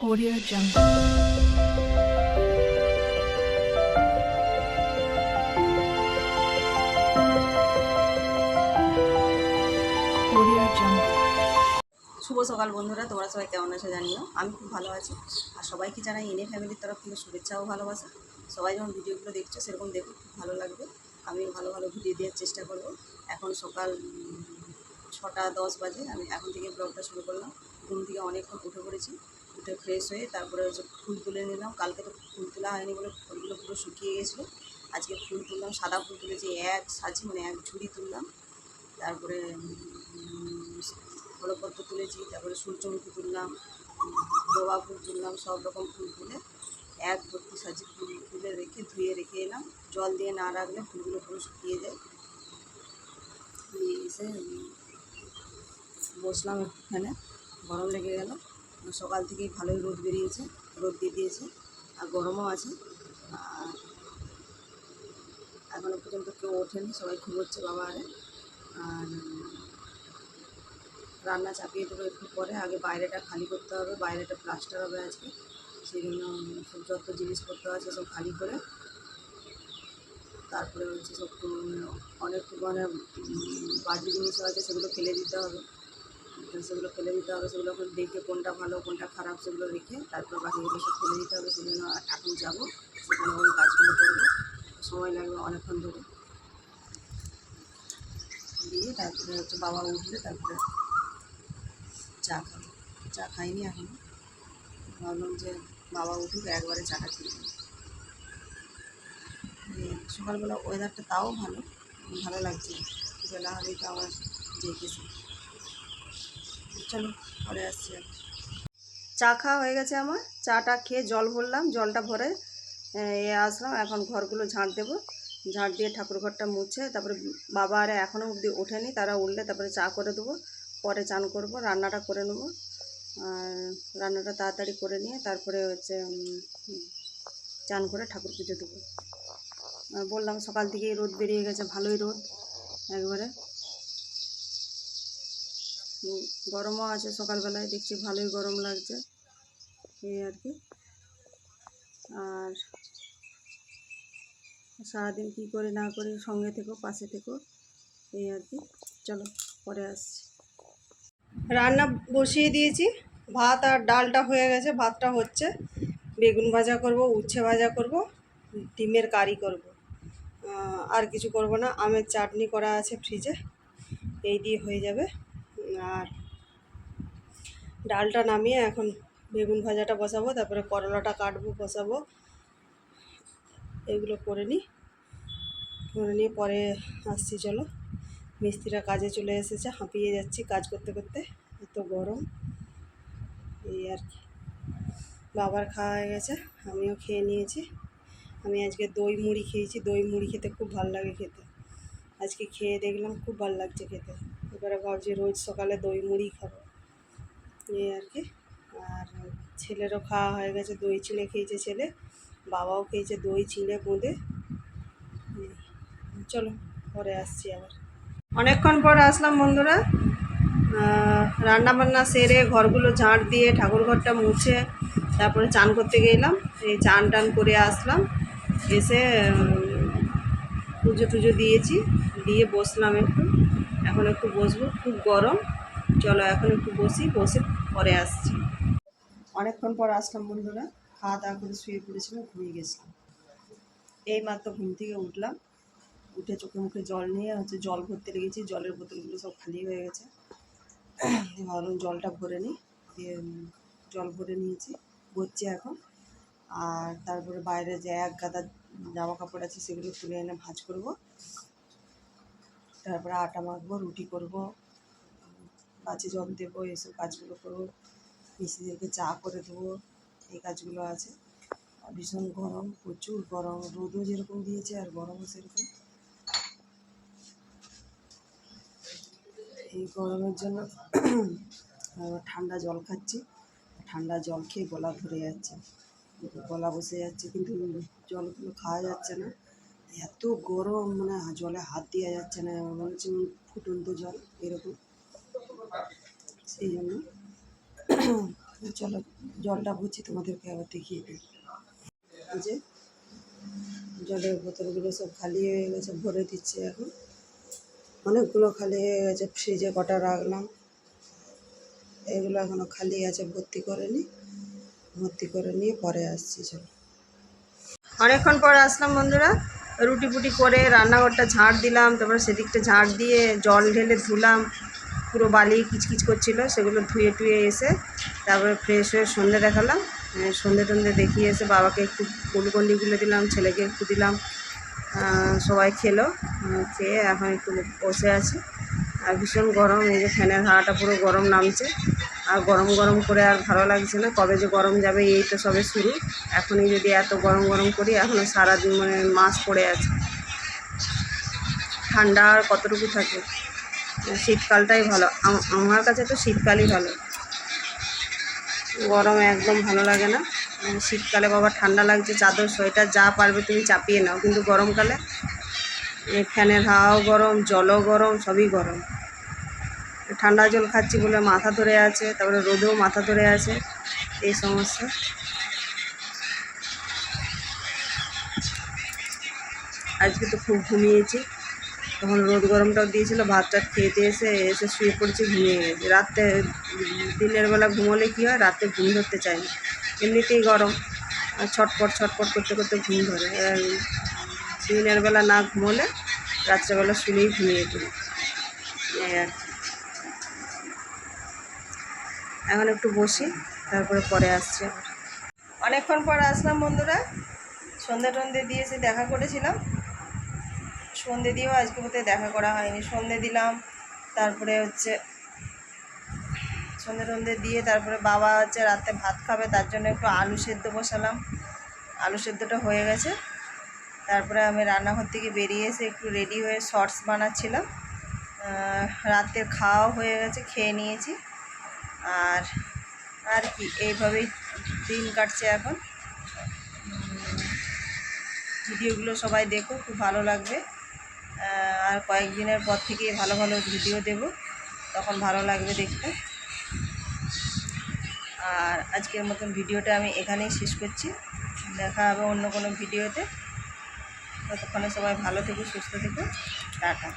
Audio Jungle. শুভ সকাল বন্ধুরা, তোমরা সবাই কেমন আছো জানিও? আমি খুব ভালো আছি। আর সবাইকে জানাই এনে ফ্যামিলির তরফ থেকে শুভেচ্ছা ও ভালোবাসা। সবাই যখন ভিডিওগুলো দেখছ, সেরকম দেখো, খুব ভালো লাগবে। আমিও ভালো ভালো ভিডিও দেওয়ার চেষ্টা করব। এখন সকাল ছটা দশ বাজে, আমি এখন থেকে ব্লগটা শুরু করলাম। ঘুম থেকে অনেকক্ষণ উঠে পড়েছি। উঠে ফ্রেশ হয়ে তারপরে হচ্ছে ফুল তুলে নিলাম। কালকে তো ফুল তোলা হয়নি বলে ফুলগুলো পুরো শুকিয়ে গেছিল। আজকে ফুল তুললাম, সাদা ফুল তুলেছি, এক সাজি মানে এক ঝুড়ি তুললাম। তারপরে হলপত্র তুলেছি, তারপরে সূর্যমুখী তুললাম, জবা ফুল তুললাম, সব রকম ফুল তুলে এক ভর্তি সাজি ফুল তুলে রেখে ধুয়ে রেখে এলাম। জল দিয়ে না রাখলে ফুলগুলো পুরো শুকিয়ে যায়। দিয়ে এসে বসলাম একটুখানে গরম লেগে গেল। সকাল থেকেই ভালোই রোদ বেরিয়েছে, রোদ দিয়ে দিয়েছে, আর গরমও আছে। আর এখনও পর্যন্ত কেউ ওঠেনি, সবাই ঘুমোচ্ছে বাবা আরে। আর রান্না চাপিয়ে দেবো একটু পরে, আগে বাইরেটা খালি করতে হবে, বাইরেটা প্লাস্টার হবে আজকে। সেই জন্য সব যত জিনিসপত্র আছে সব খালি করে। তারপরে হচ্ছে সব অনেক মানে বাজে জিনিসও আছে, সেগুলো ফেলে দিতে হবে। সেগুলো ফেলে দিতে হবে, সেগুলো এখন দেখে কোনটা ভালো, কোনটা খারাপ সেগুলো রেখে তারপর বাকিগুলো সব ফেলে দিতে হবে সেই জন্য এখন যাব, সেখানে ওই কাজগুলো করব, সময় লাগবে অনেকক্ষণ ধরে। দিয়ে তারপরে হচ্ছে বাবা উঠলে তারপরে চা খাব। চা খাইনি এখনও। ভাবলাম যে বাবা উঠুক, একবারে খেয়ে নিই। সকালবেলা ওয়েদারটা তাও ভালো ভালো লাগছে বেলা হলেই তো আবার জেগেছে চলো, পরে আসছি আর চা খাওয়া হয়ে গেছে আমার। চাটা খেয়ে জল ভরলাম, জলটা ভরে, এ আসলাম। এখন ঘরগুলো ঝাঁট দেবো। ঝাঁট দিয়ে ঠাকুর ঘরটা মুছে, তারপরে বাবা আর এখনও অবধি ওঠেনি, তারা উঠলে তারপরে চা করে দেবো। পরে চান করব, রান্নাটা করে নেব। আর রান্নাটা তাড়াতাড়ি করে নিয়ে তারপরে হচ্ছে চান করে ঠাকুর পুজো দেবো। বললাম সকাল থেকেই রোদ বেরিয়ে গেছে, ভালোই রোদ, একবারে। গরমও আছে, সকালবেলায় দেখছি ভালোই গরম লাগছে। এই আর কি। আর সারাদিন কী করি না করি, সঙ্গে থেকো, পাশে থেকো, এই আর কি। চলো, পরে আসছি। রান্না বসিয়ে দিয়েছি। ভাত আর ডালটা হয়ে গেছে, ভাতটা হচ্ছে বেগুন ভাজা করব, উচ্ছে ভাজা করব, ডিমের কারি করব। আর কিছু করব না, আমের চাটনি করা আছে ফ্রিজে, এই দিয়ে হয়ে যাবে। আর ডালটা নামিয়ে এখন বেগুন ভাজাটা বসাবো, তারপরে করলাটা কাটবো, বসাবো। এগুলো করে নিই। করে নিয়ে পরে আসছি, চলো। মিস্ত্রিরা কাজে চলে এসেছে, হাঁপিয়ে যাচ্ছি কাজ করতে করতে। এত গরম। এই আর কি। বাবার খাওয়া হয়ে গেছে, আমিও খেয়ে নিয়েছি। আমি আজকে দই মুড়ি খেয়েছি, দই মুড়ি খেতে খুব ভালো লাগে খেতে। আজকে খেয়ে দেখলাম খুব ভালো লাগছে খেতে। এবারে ভাবছি রোজ সকালে দই, মুড়ি খাব। এই আর কি। আর ছেলেরও খাওয়া হয়ে গেছে, দই চিড়ে খেয়েছে ছেলে। বাবাও খেয়েছে দই চিড়ে বোঁদে চলো, পরে আসছি আবার। অনেকক্ষণ পর আসলাম বন্ধুরা। রান্না বান্না সেরে ঘরগুলো ঝাঁট দিয়ে ঠাকুর ঘরটা মুছে তারপরে চান করতে গেলাম। এই চান টান করে আসলাম। এসে পুজো টুজো দিয়েছি। দিয়ে বসলাম একটু। এখন একটু বসবো, খুব গরম। চলো এখন একটু বসি, বসে পরে আসছি। অনেকক্ষণ পর আসলাম বন্ধুরা, খাওয়া দাওয়া করে শুয়ে পড়েছিলাম, ঘুমিয়ে গেছিলাম। এই মাত্র ঘুম থেকে উঠলাম, উঠে চোখে মুখে জল নিয়ে হচ্ছে জল ভরতে লেগেছি, জলের বোতলগুলো সব খালি হয়ে গেছে। ভাবলাম জলটা ভরে নিই, দিয়ে জল ভরে নিয়েছি, ভরছি এখন। আর তারপরে বাইরে যে এক গাদা জামা কাপড় আছে সেগুলো তুলে এনে ভাঁজ করব। তারপরে আটা মাখবো, রুটি করব গাছে জল দেবো, এসব কাজগুলো করব, মিস্ত্রিদেরকে চা করে দেবো, এই কাজগুলো আছে। ভীষণ গরম, প্রচুর গরম, রোদও যেরকম দিয়েছে আর গরমও সেরকম। এই গরমের জন্য ঠান্ডা জল খাচ্ছি, ঠান্ডা জল খেয়ে গলা ধরে যাচ্ছে, গলা বসে যাচ্ছে, কিন্তু জলগুলো খাওয়া যাচ্ছে না। এত গরম মানে জলে হাত দেওয়া যাচ্ছে না, মনে হচ্ছে ফুটন্ত জল, এরকম। সেই জন্য চলো, জলটা ভরছি তোমাদেরকে আবার দেখিয়ে দিই। যে, জলের বোতলগুলো সব খালি হয়ে গেছে, ভরে দিচ্ছে এখন। অনেকগুলো খালি হয়ে গেছে, ফ্রিজে কটা রাখলাম। এগুলো এখনও খালি আছে, ভর্তি করে নি। ভর্তি করে নিয়ে পরে আসছি, চলো। অনেকক্ষণ পরে আসলাম, বন্ধুরা। রুটি ফুটি করে রান্নাঘরটা ঝাড় দিলাম তারপরে সেদিকটা ঝাড় দিয়ে জল ঢেলে ধুলাম পুরো বালি কিচকিচ করছিল সেগুলো ধুয়ে টুয়ে এসে তারপরে ফ্রেশ হয়ে সন্ধে দেখালাম আহ, সন্ধে টন্ধে দেখিয়ে এসে বাবাকে একটু গুলে দিলাম ছেলেকে একটু দিলাম সবাই খেলো খেয়ে এখন একটু বসে আছি আর ভীষণ গরম এই যে ফ্যানের হাওয়াটা পুরো গরম নামছে। আর গরম গরম করে আর ভালো লাগছে না। কবে যে গরম যাবে, এই তো সবে শুরু। এখনই যদি এত গরম গরম করি এখনও সারাদিন মানে মাস পড়ে আছে। ঠান্ডা আর কতটুকু থাকে? শীতকালটাই ভালো। আমার কাছে তো শীতকালই ভালো। গরম একদম ভালো লাগে না। শীতকালে বাবা ঠান্ডা লাগছে, চাদর, সোয়েটার, যা পারবে তুমি চাপিয়ে নাও। কিন্তু গরমকালে ফ্যানের হাওয়াও গরম, জলও গরম, সবই গরম। ঠান্ডা জল খাচ্ছি বলে মাথা ধরে আছে, তারপরে রোদেও মাথা ধরে আছে, এই সমস্যা। আজকে তো খুব ঘুমিয়েছি, তখন রোদ গরমটাও দিয়েছিল ভাত টাত খেতে এসে এসে শুয়ে পড়েছি, ঘুমিয়ে গেছি। রাত্রে দিনের বেলা ঘুমোলে কী হয়, রাতে ঘুম ধরতে চাই না। এমনিতেই গরম ছটপট ছটপট করতে করতে ঘুম ধরে। দিনের বেলা না ঘুমোলে, রাত্রেবেলা শুনেই ঘুমিয়ে পড়ি। এই আর কি। এখন একটু বসি, তারপরে পরে আসছি আবার। অনেকক্ষণ পর আসলাম বন্ধুরা, সন্ধে টন্ধে দিয়েছি, দেখা করেছিলাম। সন্ধে দিয়েও আজকে বোধহয় দেখা করা হয়নি, সন্ধে দিলাম, তারপরে হচ্ছে সন্ধে টন্ধে দিয়ে তারপরে বাবা হচ্ছে রাতে ভাত খাবে, তার জন্য একটু আলু সেদ্ধ বসালাম। আলু সেদ্ধটা হয়ে গেছে, তারপরে আমি রান্নাঘর থেকে বেরিয়ে এসে একটু রেডি হয়ে শর্টস বানাচ্ছিলাম। রাতের খাওয়া হয়ে গেছে, খেয়ে নিয়েছি। আর আর কি, এইভাবেই দিন কাটছে এখন। ভিডিওগুলো সবাই দেখো, খুব ভালো লাগবে। আর কয়েকদিনের পর থেকে ভালো ভালো ভিডিও দেব, তখন ভালো লাগবে দেখতে। আর আজকের মতন ভিডিওটা আমি এখানেই শেষ করছি। দেখা হবে অন্য কোনো ভিডিওতে। ততক্ষণে সবাই ভালো থেকো, সুস্থ থেকো। টাটা।